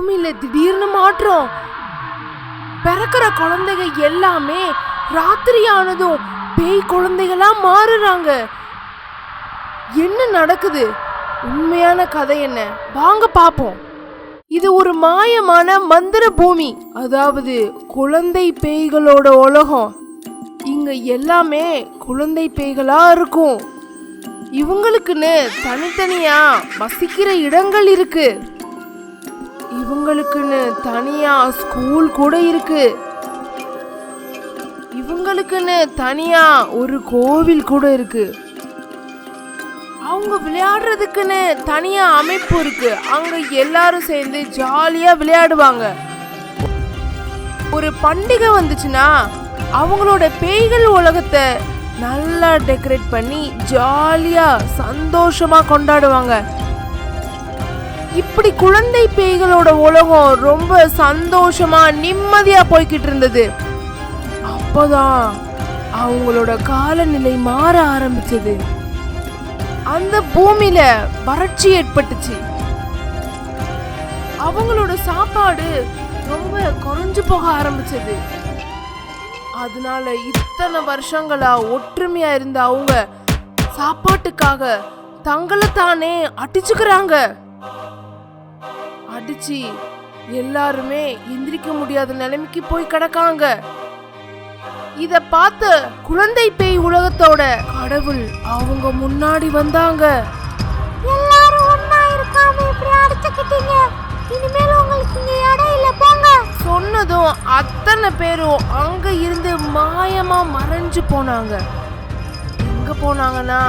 பூமியில திடீர்னு மாற்றம். பிறக்கிற குழந்தைங்க எல்லாமே ராத்திரி ஆனதும் பேய் குழந்தைகளா மாறுறாங்க. என்ன நடக்குது? உண்மையான கதை என்ன? வாங்க பாப்போம். இது ஒரு மாயமான மந்திர பூமி அதாவது குழந்தை பேய்களோட உலகம். இங்க எல்லாமே குழந்தை பேய்களா இருக்கும். இவங்களுக்குன்னு தனித்தனியா வசிக்கிற இடங்கள் இருக்கு. இவங்களுக்குன்னு தனியா ஸ்கூல் கூட இருக்கு. இவங்களுக்குன்னு தனியா ஒரு கோவில் கூட இருக்கு. அவங்க விளையாடுறதுக்குன்னு தனியா அமைப்பு இருக்கு. அங்க எல்லாரும் சேர்ந்து ஜாலியா விளையாடுவாங்க. ஒரு பண்டிகை வந்துச்சுன்னா அவங்களோட பேய்கள் உலகத்தை நல்லா டெக்கரேட் பண்ணி ஜாலியா சந்தோஷமா கொண்டாடுவாங்க. இப்படி குழந்தை பேய்களோட உலகம் ரொம்ப சந்தோஷமா நிம்மதியா போய்கிட்டு இருந்தது. அப்போதான் அவங்களோட காலநிலை மாற ஆரம்பிச்சது. அந்த பூமியில வறட்சி ஏற்பட்டுச்சு. அவங்களோட சாப்பாடு ரொம்ப குறைஞ்சு போக ஆரம்பிச்சது. அதனால இத்தனை வருஷங்களா ஒற்றுமையா இருந்த அவங்க சாப்பாட்டுக்காக தங்களை தானே அடிச்சுக்கிறாங்க. அடிச்சு எல்லாருமே எந்திரிக்க முடியாத நிலைமைக்கு போய் கிடக்காங்க. இத பார்த்த குழந்தை பேய் உலகத்தோட கடவுள் அவங்க முன்னாடி வந்தாங்க. எல்லாரும் ஒண்ணா இருக்காம இப்படி அடிச்சுக்கிட்டீங்க. இனிமேல் உங்களுக்கு இங்க இடம் இல்ல போங்க. சொன்னதும் அத்தனை பேரும் அங்க இருந்து மாயமா மறைஞ்சு போனாங்க. எங்க போனாங்கன்னா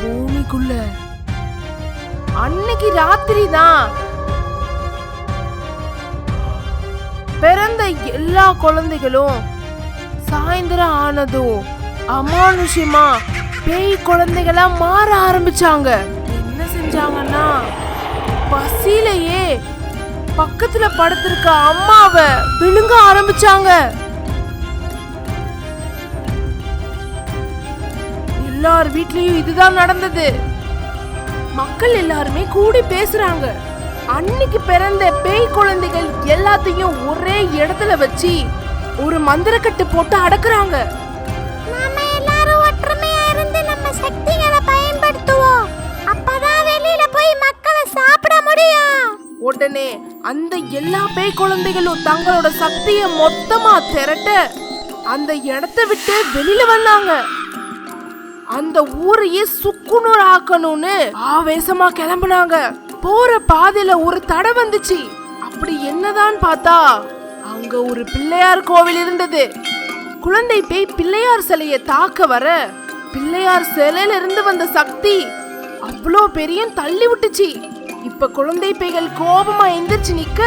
பூமிக்குள்ள. அன்னைக்கு ராத்திரி தான் எல்லா குழந்தைகளும் சாயந்தரம் ஆனதும் அமானுஷ்யமா பேய் குழந்தைகளா மாற ஆரம்பிச்சாங்க. என்ன செஞ்சாங்கன்னா பசியிலேயே பக்கத்துல படுத்திருக்க அம்மாவை விழுங்க ஆரம்பிச்சாங்க. எல்லார் வீட்லயும் இதுதான் நடந்தது. மக்கள் எல்லாருமே கூடி பேசுறாங்க. அன்னைக்கு பிறந்த பேய் குழந்தைகள் எல்லாத்தையும் ஒரே இடத்துல வச்சு ஒரு மந்திரக்கட்டு போட்டு அடக்குறாங்க. நாம எல்லாரும் ஒற்றுமையா இருந்து நம்ம சக்திகளை பயன்படுத்துவோம். அப்பதான் வெளியில போய் மக்களை சாப்பிட முடியும். உடனே அந்த எல்லா பேய் குழந்தைகளும் தங்களோட சக்தியை மொத்தமா திரட்ட அந்த இடத்த விட்டு வெளியில வந்தாங்க. அந்த ஊரையே சுக்குநூறு ஆக்கணும்னு ஆவேசமா கிளம்புனாங்க. போற பாதையில ஒரு தடை வந்துச்சு. அப்படி என்னதான் பார்த்தா அங்க ஒரு பிள்ளையார் கோவில் இருந்தது. குழந்தை பேய் பிள்ளையார் சிலையை தாக்க வர பிள்ளையார் சிலையில இருந்து வந்த சக்தி அவ்வளோ பெரிய தள்ளி விட்டுச்சு. இப்ப குழந்தை பேய்கள் கோபமா எந்திரிச்சு நிக்க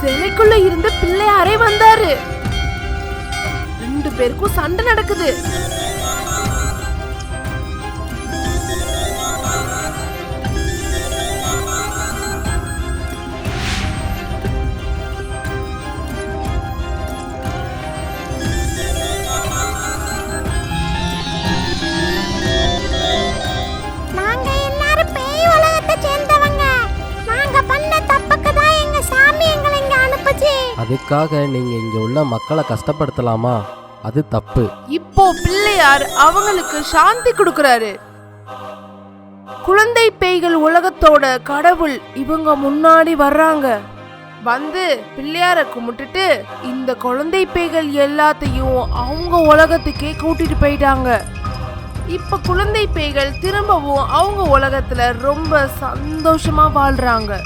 சிலைக்குள்ள இருந்து பிள்ளையாரே வந்தாரு. ரெண்டு பேருக்கும் சண்டை நடக்குது. அதுக்காக நீங்கள் இங்கே உள்ள மக்களை கஷ்டப்படுத்தலாமா? அது தப்பு. இப்போ பிள்ளையார் அவங்களுக்கு சாந்தி கொடுக்கறாரு. குழந்தை பேய்கள் உலகத்தோட கடவுள் இவங்க முன்னாடி வர்றாங்க. வந்து பிள்ளையார கும்பிட்டுட்டு இந்த குழந்தை பேய்கள் எல்லாத்தையும் அவங்க உலகத்துக்கே கூட்டிட்டு போயிட்டாங்க. இப்ப குழந்தை பேய்கள் திரும்பவும் அவங்க உலகத்துல ரொம்ப சந்தோஷமா வாழ்றாங்க.